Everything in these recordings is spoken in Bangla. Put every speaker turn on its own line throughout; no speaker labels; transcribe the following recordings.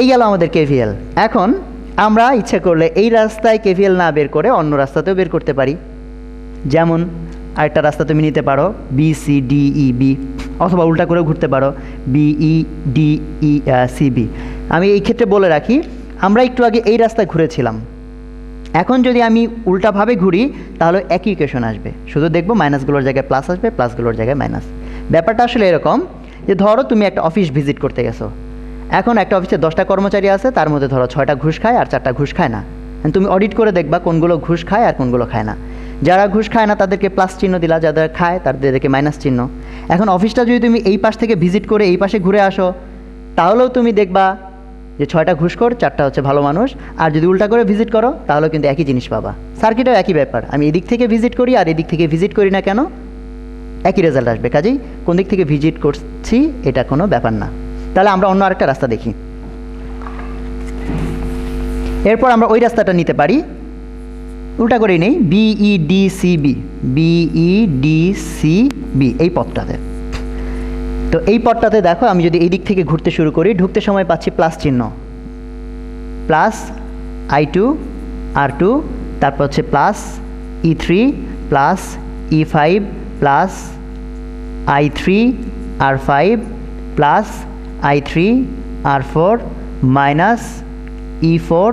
এই গেল আমাদের কেভিএল এখন আমরা ইচ্ছে করলে এই রাস্তায় কেভিএল না বের করে অন্য রাস্তাতেও বের করতে পারি। যেমন আরেকটা রাস্তা তুমি নিতে পারো B C D E B অথবা উল্টা করেও ঘুরতে পারো B E D E C B আমি এই ক্ষেত্রে বলে রাখি, আমরা একটু আগে এই রাস্তায় ঘুরেছিলাম। এখন যদি আমি উল্টাভাবে ঘুরি, তাহলে একই ইকুয়েশন আসবে। শুধু দেখব মাইনাসগুলোর জায়গায় প্লাস আসবে প্লাসগুলোর জায়গায় মাইনাস ব্যাপারটা আসলে এরকম যে, ধরো তুমি একটা অফিস ভিজিট করতে গেছো। এখন একটা অফিসে দশটা কর্মচারী আছে, তার মধ্যে ধরো ছয়টা ঘুষ খায় আর চারটা ঘুষ খায় না। তুমি অডিট করে দেখবা কোনগুলো ঘুষ খায় আর কোনগুলো খায় না। যারা ঘুষ খায় না, তাদেরকে প্লাস চিহ্ন দিলা, যাদের খায় তাদেরকে মাইনাস চিহ্ন। এখন অফিসটা যদি তুমি এই পাশ থেকে ভিজিট করে এই পাশে ঘুরে আসো, তাহলেও তুমি দেখবা যে ছয়টা ঘুষখোর চারটা হচ্ছে ভালো মানুষ। আর যদি উল্টা করে ভিজিট করো, তাহলেও কিন্তু একই জিনিস পাবা। সার্কিটেও একই ব্যাপার। আমি এদিক থেকে ভিজিট করি আর এদিক থেকে ভিজিট করি না কেন? একই রেজাল্ট আসবে। কাজেই কোন দিক থেকে ভিজিট করছি, এটা কোনো ব্যাপার না। তাহলে আমরা অন্য আরেকটা রাস্তা দেখি। এরপর আমরা ওই রাস্তাটা নিতে পারি। উল্টা করেই নেই B E D C B B E D C B এই পথটাতে। তো এই পথটাতে দেখো, আমি যদি এই দিক থেকে ঘুরতে শুরু করি, ঢুকতে সময় পাচ্ছি প্লাস চিহ্ন। Plus I two R two তারপর হচ্ছে plus E three plus E five plus I three R five plus I three R four minus E four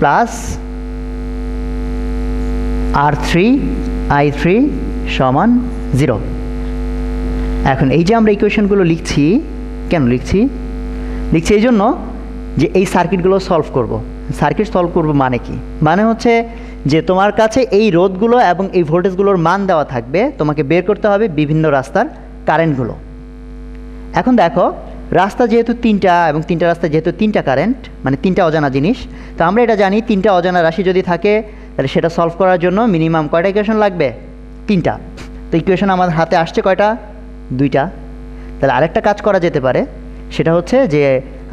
plus R three I three সমান জিরো এখন এই যে আমরা ইকুয়েশনগুলো লিখছি, কেন লিখছি? লিখছি এই জন্য যে এই সার্কিটগুলো সলভ করব। সার্কিট সলভ করব মানে কি? মানে হচ্ছে যে তোমার কাছে এই রোধগুলো এবং এই ভোল্টেজগুলোর মান দেওয়া থাকবে, তোমাকে বের করতে হবে বিভিন্ন রাস্তার কারেন্টগুলো এখন দেখো, রাস্তা যেহেতু তিনটা এবং তিনটা রাস্তা যেহেতু তিনটা কারেন্ট মানে তিনটা অজানা জিনিস, তো আমরা এটা জানি তিনটা অজানা রাশি যদি থাকে, তাহলে সেটা সলভ করার জন্য মিনিমাম কয়টা ইকুয়েশন লাগবে? তিনটা। তো ইকুয়েশন আমাদের হাতে আসছে কয়টা? দুইটা। তাহলে আরেকটা কাজ করা যেতে পারে, সেটা হচ্ছে যে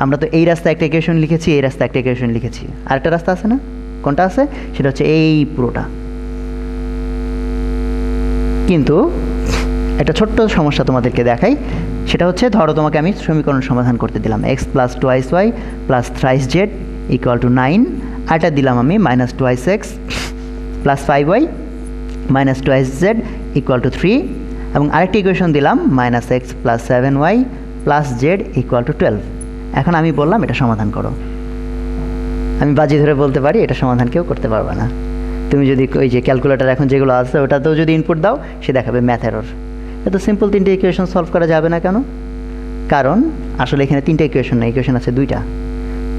আমরা তো এই রাস্তায় একটা ইকুয়েশন লিখেছি, এই রাস্তায় একটা ইকুয়েশন লিখেছি। আরেকটা রাস্তা আছে না? কোনটা আছে? সেটা হচ্ছে এই পুরোটা। কিন্তু একটা ছোট্ট সমস্যা তোমাদেরকে দেখাই সেটা হচ্ছে, ধরো তোমাকে আমি সমীকরণ সমাধান করতে দিলাম X plus twice Y plus thrice Z equal to nine আরটা দিলাম আমি minus twice X plus five Y minus twice Z equal to three এবং আরেকটি ইকুয়েশন দিলাম minus X plus seven Y plus Z equal to twelve এখন আমি বললাম, এটা সমাধান করো। আমি বাজি ধরে বলতে পারি, এটা সমাধান কেউ করতে পারবে না। তুমি যদি ওই যে ক্যালকুলেটার এখন যেগুলো আছে, ওটাতেও যদি ইনপুট দাও, সে দেখাবে ম্যাথ এরর এত সিম্পল তিনটে ইকুয়েশন সলভ করা যাবে না কেন? কারণ আসলে এখানে তিনটে ইকুয়েশন না ইকুয়েশন আছে দুইটা।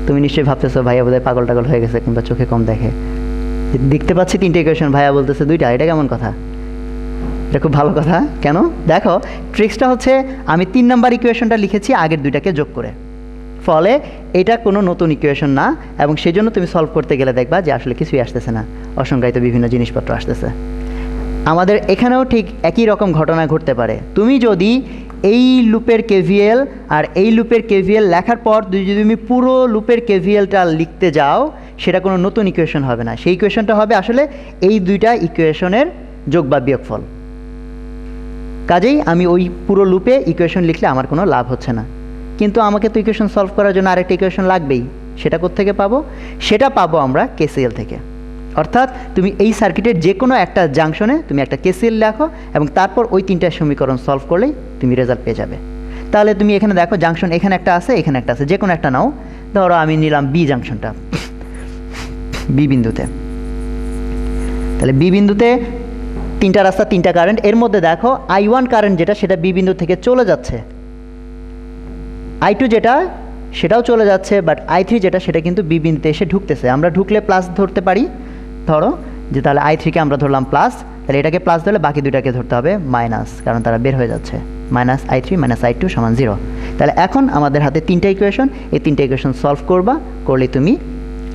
তুমি নিশ্চয়ই ভাবতেছো, ভাইয়া বোধহয় পাগল টাগল হয়ে গেছে কিংবা চোখে কম দেখে। দেখতে পাচ্ছি তিনটে ইকুয়েশন ভাইয়া বলতেছে দুইটা, এটা কেমন কথা? এটা খুব ভালো কথা। কেন? দেখো ট্রিক্সটা হচ্ছে আমি তিন নাম্বার ইকুয়েশনটা লিখেছি, আগের দুইটাকে যোগ করে। ফলে এটা কোনো নতুন ইকুয়েশন না, এবং সেই জন্য তুমি সলভ করতে গেলে দেখবা যে আসলে কিছুই আসতেছে না। অসংজ্ঞায়িত বিভিন্ন জিনিসপত্র আসতেছে। আমাদের এখানেও ঠিক একই রকম ঘটনা ঘটতে পারে। তুমি যদি এই লুপের কেভিএল আর এই লুপের কেভিএল লেখার পর যদি তুমি পুরো লুপের কেভিএলটা লিখতে যাও, সেটা কোনো নতুন ইকুয়েশন হবে না। সেই ইকুয়েশনটা হবে আসলে এই দুইটা ইকুয়েশনের যোগ বা বিয়োগফল। কাজেই আমি ওই পুরো লুপে ইকুয়েশন লিখলে আমার কোনো লাভ হচ্ছে না। কিন্তু আমাকে তো ইকুয়েশন সলভ করার জন্য আরেকটা ইকুয়েশন লাগবেই। সেটা থেকে পাবো? সেটা পাবো আমরা কেসিএল থেকে। অর্থাৎ তুমি এই সার্কিটের যে কোনো একটা জাংশনে তুমি একটা কেসিএল লেখো এবং তারপর ওই তিনটা সমীকরণ সলভ করলেই তুমি রেজাল্ট পেয়ে যাবে। তাহলে তুমি এখানে দেখো জাংশন এখানে একটা আছে, এখানে একটা আছে যে কোনো একটা নাও। ধরো আমি নিলাম বি জাংশনটা বি বিন্দুতে। তাহলে বি বিন্দুতে তিনটা রাস্তা, তিনটা কারেন্ট এর মধ্যে দেখো আই ওয়ান কারেন্ট যেটা, সেটা বি বিন্দু থেকে চলে যাচ্ছে। আই টু যেটা, সেটাও চলে যাচ্ছে বাট আই থ্রি যেটা, সেটা কিন্তু বি বিন্দুতে এসে ঢুকতেছে। আমরা ঢুকলে প্লাস ধরতে পারি। ধরো যে তাহলে আই থ্রিকে আমরা ধরলাম প্লাস তাহলে এটাকে প্লাস ধরলে বাকি দুটাকে ধরতে হবে মাইনাস কারণ তারা বের হয়ে যাচ্ছে। Minus I three minus I two সমান জিরো তাহলে এখন আমাদের হাতে তিনটা ইকুয়েশন এই তিনটা ইকুয়েশন সলভ করবা, করলে তুমি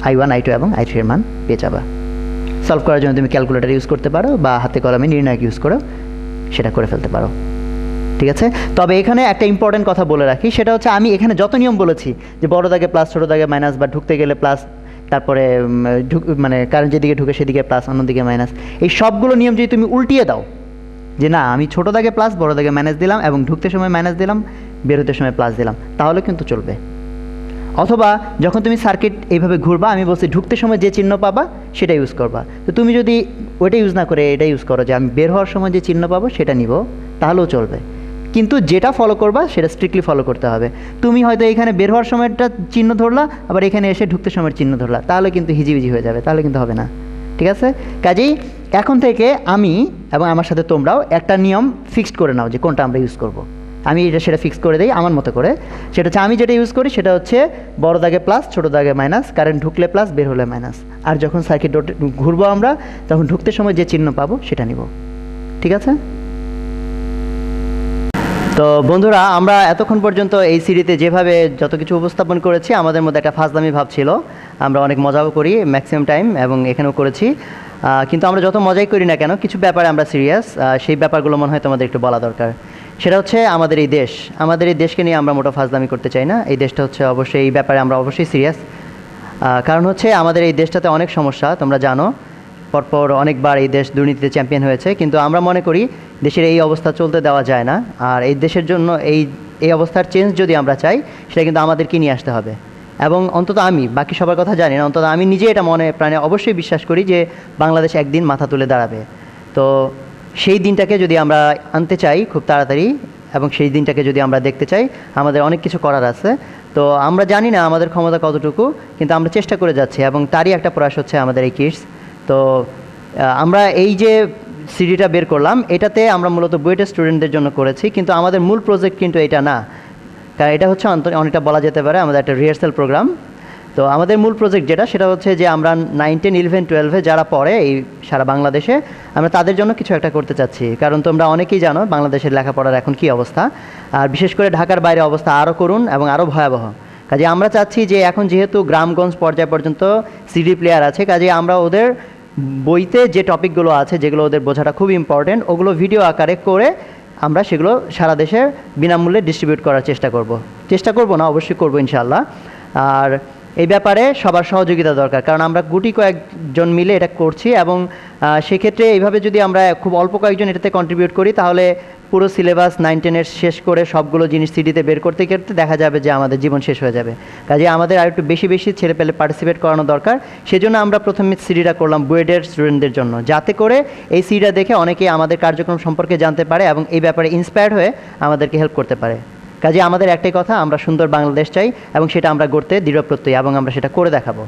আই ওয়ান আই টু এবং আই থ্রির মান পেয়ে যাবা। সলভ করার জন্য তুমি ক্যালকুলেটার ইউজ করতে পারো বা হাতে কলমে নির্ণায়ক ইউজ করো সেটা করে ফেলতে পারো। ঠিক আছে? তবে এখানে একটা ইম্পর্টেন্ট কথা বলে রাখি, সেটা হচ্ছে আমি এখানে যত নিয়ম বলেছি, যে বড় দাগে প্লাস ছোটো দাগে মাইনাস বা ঢুকতে গেলে প্লাস তারপরে মানে কারেন্ট যেদিকে ঢুকে সেদিকে প্লাস অন্যদিকে মাইনাস এই সবগুলো নিয়ম যদি তুমি উল্টিয়ে দাও, যে না, আমি ছোটো দাগে প্লাস বড় দাগে মাইনাস দিলাম এবং ঢুকতে সময় মাইনাস দিলাম, বেরোতে সময় প্লাস দিলাম, তাহলে কিন্তু চলবে। অথবা যখন তুমি সার্কিট এইভাবে ঘুরবা, আমি বলছি ঢুকতে সময় যে চিহ্ন পাবা, সেটা ইউজ করবা। তো তুমি যদি ওইটা ইউজ না করে এটা ইউজ করো, যে আমি বের হওয়ার সময় যে চিহ্ন পাবো, সেটা নিব, তাহলেও চলবে। কিন্তু যেটা ফলো করবা, সেটা স্ট্রিক্টলি ফলো করতে হবে। তুমি হয়তো এখানে বের হওয়ার সময়টা চিহ্ন ধরলা, আবার এখানে এসে ঢুকতে সময়ের চিহ্ন ধরলা। তাহলে কিন্তু হিজিবিজি হয়ে যাবে, তাহলে কিন্তু হবে না। ঠিক আছে? কাজেই এখন থেকে আমি এবং আমার সাথে তোমরাও একটা নিয়ম ফিক্সড করে নাও যে কোনটা আমরা ইউজ করব। আমি এটা সেটা ফিক্স করে দিই আমার মতো করে। সেটা হচ্ছে আমি যেটা ইউজ করি সেটা হচ্ছে বড় দাগে প্লাস ছোটো দাগে মাইনাস কারেন্ট ঢুকলে প্লাস বের হলে মাইনাস আর যখন সার্কিট ঘুরবো আমরা, তখন ঢুকতে সময় যে চিহ্ন পাবো সেটা নিব। ঠিক আছে? তো বন্ধুরা, আমরা এতক্ষণ পর্যন্ত এই সিরিতে যেভাবে যত কিছু উপস্থাপন করেছি, আমাদের মধ্যে একটা ফাজদামি ভাব ছিল। আমরা অনেক মজাও করি ম্যাক্সিমাম টাইম এবং এখানেও করেছি। কিন্তু আমরা যত মজাই করি না কেন, কিছু ব্যাপারে আমরা সিরিয়াস সেই ব্যাপারগুলো মনে হয় তোমাদের একটু বলা দরকার। সেটা হচ্ছে আমাদের এই দেশ। আমাদের এই দেশকে নিয়ে আমরা মোটা ফাজলামি করতে চাই না। এই দেশটা হচ্ছে অবশ্যই, এই ব্যাপারে আমরা অবশ্যই সিরিয়াস কারণ হচ্ছে আমাদের এই দেশটাতে অনেক সমস্যা, তোমরা জানো। পরপর অনেকবার এই দেশ দুর্নীতিতে চ্যাম্পিয়ন হয়েছে, কিন্তু আমরা মনে করি দেশের এই অবস্থা চলতে দেওয়া যায় না। আর এই দেশের জন্য এই এই অবস্থার চেঞ্জ যদি আমরা চাই, সেটা কিন্তু আমাদেরকে নিয়ে আসতে হবে। এবং অন্তত আমি, বাকি সবার কথা জানি না, অন্তত আমি নিজে এটা মনে, প্রাণে অবশ্যই বিশ্বাস করি যে বাংলাদেশ একদিন মাথা তুলে দাঁড়াবে। তো সেই দিনটাকে যদি আমরা আনতে চাই খুব তাড়াতাড়ি, এবং সেই দিনটাকে যদি আমরা দেখতে চাই, আমাদের অনেক কিছু করার আছে। তো আমরা জানি না আমাদের ক্ষমতা কতটুকু, কিন্তু আমরা চেষ্টা করে যাচ্ছি, এবং তারই একটা প্রয়াস হচ্ছে আমাদের এই কিডস তো আমরা এই যে সিডিটা বের করলাম, এটাতে আমরা মূলত বুয়েটের স্টুডেন্টদের জন্য করেছি, কিন্তু আমাদের মূল প্রজেক্ট কিন্তু এটা না। কারণ এটা হচ্ছে অনেকটা বলা যেতে পারে, আমাদের একটা রিহার্সাল প্রোগ্রাম তো আমাদের মূল প্রজেক্ট যেটা, সেটা হচ্ছে যে আমরা নাইন টেন ইলেভেন টুয়েলভে যারা পড়ে এই সারা বাংলাদেশে, আমরা তাদের জন্য কিছু একটা করতে চাচ্ছি। কারণ তোমরা অনেকেই জানো, বাংলাদেশের লেখাপড়ার এখন কী অবস্থা। আর বিশেষ করে ঢাকার বাইরে অবস্থা আরও করুন এবং আরও ভয়াবহ। কাজে আমরা চাচ্ছি যে এখন যেহেতু গ্রামগঞ্জ পর্যায় পর্যন্ত সিডি প্লেয়ার আছে কাজে আমরা ওদের বইতে যে টপিকগুলো আছে, যেগুলো ওদের বোঝাটা খুব ইম্পর্টেন্ট ওগুলো ভিডিও আকারে করে আমরা সেগুলো সারা দেশে বিনামূল্যে ডিস্ট্রিবিউট করার চেষ্টা করব। চেষ্টা করব না, অবশ্যই করব ইনশাল্লাহ আর এই ব্যাপারে সবার সহযোগিতা দরকার, কারণ আমরা গুটি কয়েকজন মিলে এটা করছি এবং সেক্ষেত্রে এইভাবে যদি আমরা খুব অল্প কয়েকজন এটাতে কন্ট্রিবিউট করি, তাহলে পুরো সিলেবাস নাইন, টেনের শেষ করে সবগুলো জিনিস সিডিতে বের করতে করতে দেখা যাবে যে আমাদের জীবন শেষ হয়ে যাবে। কাজে আমাদের আর একটু বেশি বেশি ছেলে পেলে পার্টিসিপেট করানো দরকার। সেজন্য আমরা প্রথমে সিডিটা করলাম বুয়েডের স্টুডেন্টদের জন্য। যাতে করে এই সিডিটা দেখে অনেকে আমাদের কার্যক্রম সম্পর্কে জানতে পারে এবং এই ব্যাপারে ইন্সপায়ার্ড হয়ে আমাদেরকে হেল্প করতে পারে। কাজে আমাদের একটাই কথা, আমরা সুন্দর বাংলাদেশ চাই এবং সেটা আমরা গড়তে দৃঢ় প্রত্যয়ী এবং আমরা সেটা করে দেখাবো।